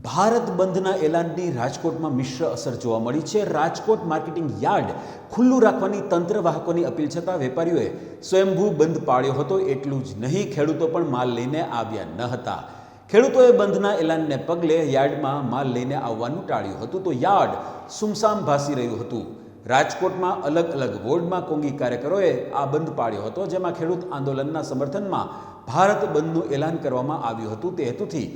ભારત બંધના એલાનની રાજકોટમાં મિશ્ર અસર જોવા મળી છે. રાજકોટ માર્કેટિંગ યાર્ડ ખુલ્લું રાખવાની તંત્ર વાહકોની અપીલ છતાં વેપારીઓએ સ્વયંભૂ બંધ પાળ્યો હતો. એટલું જ નહીં, ખેડૂતો પણ માલ લઈને આવ્યા ન હતા. ખેડૂતોએ બંધના એલાનને પગલે યાર્ડમાં માલ લઈને આવવાનું ટાળ્યું હતું. તો યાર્ડ સુમસામ ભાસી રહ્યું હતું. રાજકોટમાં અલગ અલગ વોર્ડમાં કોંગી કાર્યકરોએ આ બંધ પાળ્યો હતો, જેમાં ખેડૂત આંદોલનના સમર્થનમાં ભારત બંધનું એલાન કરવામાં આવ્યું હતું. તે હેતુથી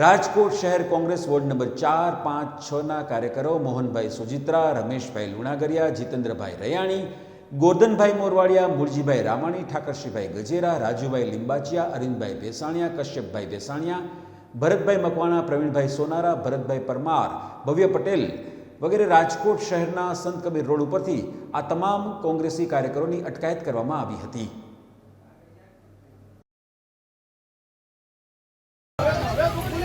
રાજકોટ શહેર કોંગ્રેસ વોર્ડ નંબર ચાર, પાંચ છના કાર્યકરો મોહનભાઈ સુજિત્રા, રમેશભાઈ લુણાગરિયા, જીતેન્દ્રભાઈ રયાણી, ગોરધનભાઈ મોરવાડિયા, મુરજીભાઈ રામાણી ઠાકરશીભાઈ ગજેરા, રાજુભાઈ લિંબાચિયા, અરવિંદભાઈ ભેસાણિયા, કશ્યપભાઈ ભેસાણિયા, ભરતભાઈ મકવાણા, પ્રવીણભાઈ સોનારા, ભરતભાઈ પરમાર, ભવ્ય પટેલ વગેરે રાજકોટ શહેરના સંત કબીર રોડ ઉપરથી આ તમામ કોંગ્રેસી કાર્યકરોની અટકાયત કરવામાં આવી હતી.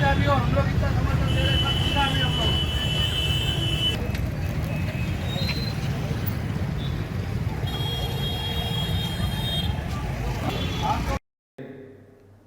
जारी हो हम लोग इतना